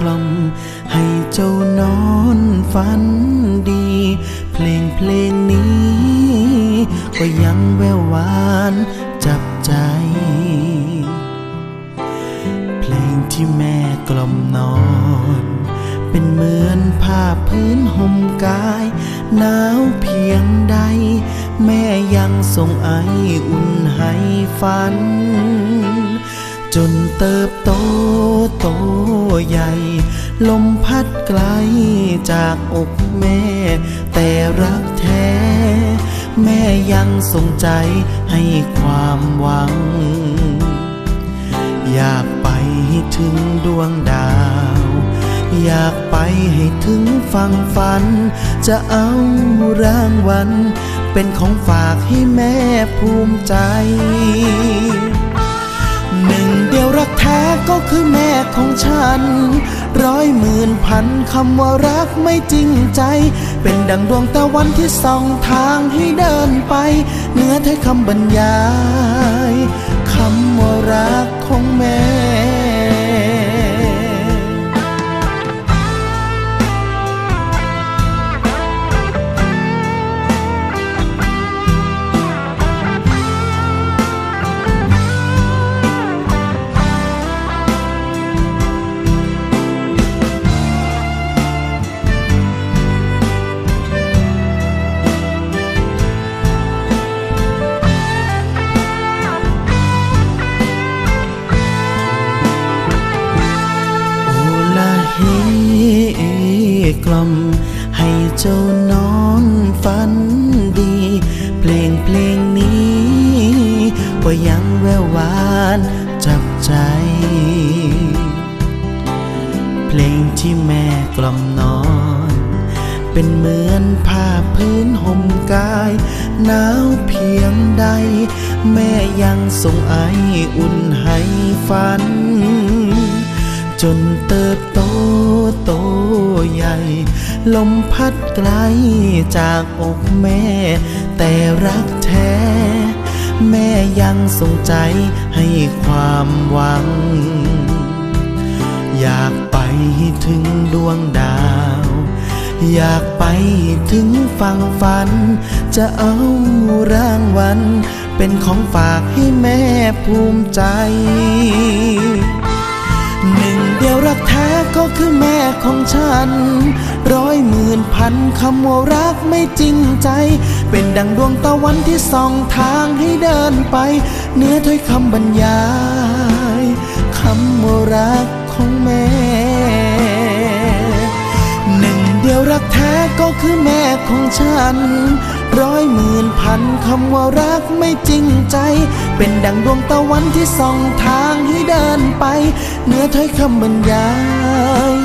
กล่อม ให้เจ้านอนฝันดี เพลงเพลงนี้ ก็ยังแววหวานจับใจ เพลงที่แม่กล่อมนอน เป็นเหมือนผ้าพื้นห่มกายหนาวเพียงใด แม่ยังส่งไออุ่นให้ฝัน จนเติบโตโตใหญ่ ลมพัดไกลจากอกแม่ แต่รักแท้ แม่ยังส่งใจให้ความหวัง อยากไปให้ถึงดวงดาว อยากไปให้ถึงฟังฝัน จะเอารางวัลเป็นของฝากให้แม่ภูมิใจ ยวรักแท้ก็คือแม่ของฉัน ร้อยหมื่นพันคำว่ารักไม่จริงใจ เป็นดังดวงตะวันที่ส่องทางให้เดินไปเนื้อถ้คำบรรยายคำว่ารักของแม่ กล่อม ให้เจ้านอนฝันดี เพลงเพลงนี้ก็ยังแววหวานจับใจ เพลงที่แม่กล่อมนอน เป็นเหมือนผ้าพื้นห่มกายหนาวเพียงใด แม่ยังส่งไออุ่นให้ฝัน จนเติบ โตใหญ่ ลมพัดไกลจากอกแม่ แต่รักแท้ แม่ยังส่งใจให้ความหวัง อยากไปถึงดวงดาว อยากไปถึงฟังฝัน จะเอารางวัลเป็นของฝากให้แม่ภูมิใจ รักแท้ก็คือแม่ของฉัน ร้อยหมื่นพันคำว่ารักไม่จริงใจ เป็นดังดวงตะวันที่ส่องทางให้เดินไป เนื้อถ้อยคำบรรยายคำว่ารักของแม่หนึ่งเดียวรักแท้ก็คือแม่ของฉัน ร้อยหมื่นพันคำว่ารักไม่จริงใจ เป็นดังดวงตะวันที่ส่องทางให้เดินไป เนื้อถ้อยคำบรรยาย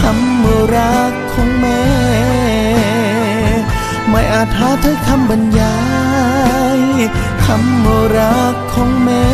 คำรักของแม่ ไม่อาจหาถ้อยคำบรรยายคำรักของแม่